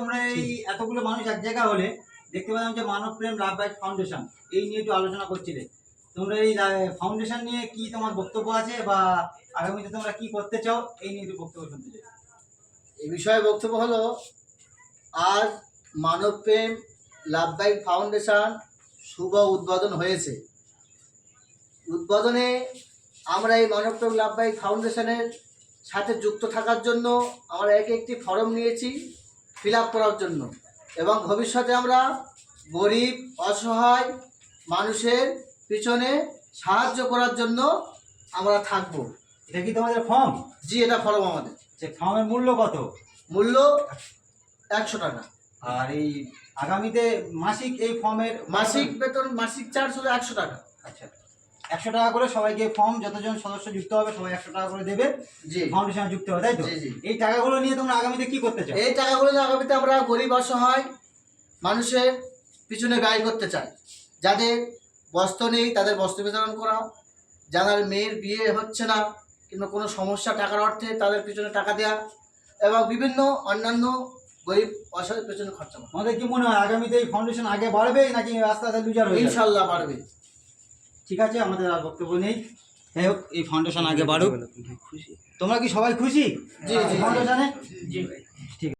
তোমরা এই এতগুলো মানুষ এক জায়গা হলে দেখতে পেলাম যে মানব প্রেম লাভ বাইক ফাউন্ডেশন এই নিয়ে একটু আলোচনা করছিলে। তোমরা এই ফাউন্ডেশন নিয়ে কি তোমার বক্তব্য আছে বা আগামীতে তোমরা কি করতে চাও এই নিয়ে একটু বক্তব্য শুনতে চাই। এই বিষয়ে বক্তব্য হলো আজ মানবপ্রেম লাভবাহিক ফাউন্ডেশন শুভ উদ্বোধন হয়েছে। উদ্বোধনে আমরা এই মানবপ্রেম লাভবাহিক ফাউন্ডেশনের সাথে যুক্ত থাকার জন্য আমরা এক একটি ফর্ম নিয়েছি। ফিল আপ করার জন্য। এবং ভবিষ্যতে আমরা গরিব অসহায় মানুষের পিছনে সাহায্য করার জন্য আমরা থাকব। এটা কি তোমাদের ফর্ম জি এটা ফর্ম আমাদের। যে ফর্মের মূল্য কত? মূল্য একশো টাকা। আর এই আগামীতে মাসিক এই ফর্মের মাসিক বেতন মাসিক চার্জ হলো একশো টাকা। আচ্ছা। একশো টাকা করে সবাইকে ফর্ম যতজন সদস্য যুক্ত হবে সবাই একশো টাকা করে দেবে। ফাউন্ডেশনে যুক্ত হবে তাই তো। এই টাকাগুলো নিয়ে তোমরা আগামীতে কি করতে চাও? এই টাকাগুলো নিয়ে আগামীতে আমরা গরিব অসহায় মানুষের পিছনে ব্যয় করতে চাই। যাদের বস্ত্র নেই তাদের বস্ত্র বিতরণ করা যাদের মেয়ের বিয়ে হচ্ছে না কিংবা কোনো সমস্যা টাকার অর্থে তাদের পিছনে টাকা দেওয়া এবং বিভিন্ন অন্যান্য গরিব অসহায়ের পেছনে খরচা আমাদের কি মনে হয় আগামীতে এই ফাউন্ডেশন আগে বাড়বে নাকি আস্তে আস্তে লুজার ইনশাল্লাহ পারবে ঠিক আছে আমাদের আর বক্তব্য নেই। যাই হোক এই ফাউন্ডেশন আগে বাড়ুক। তোমরা কি সবাই খুশি। ফাউন্ডেশনে জি।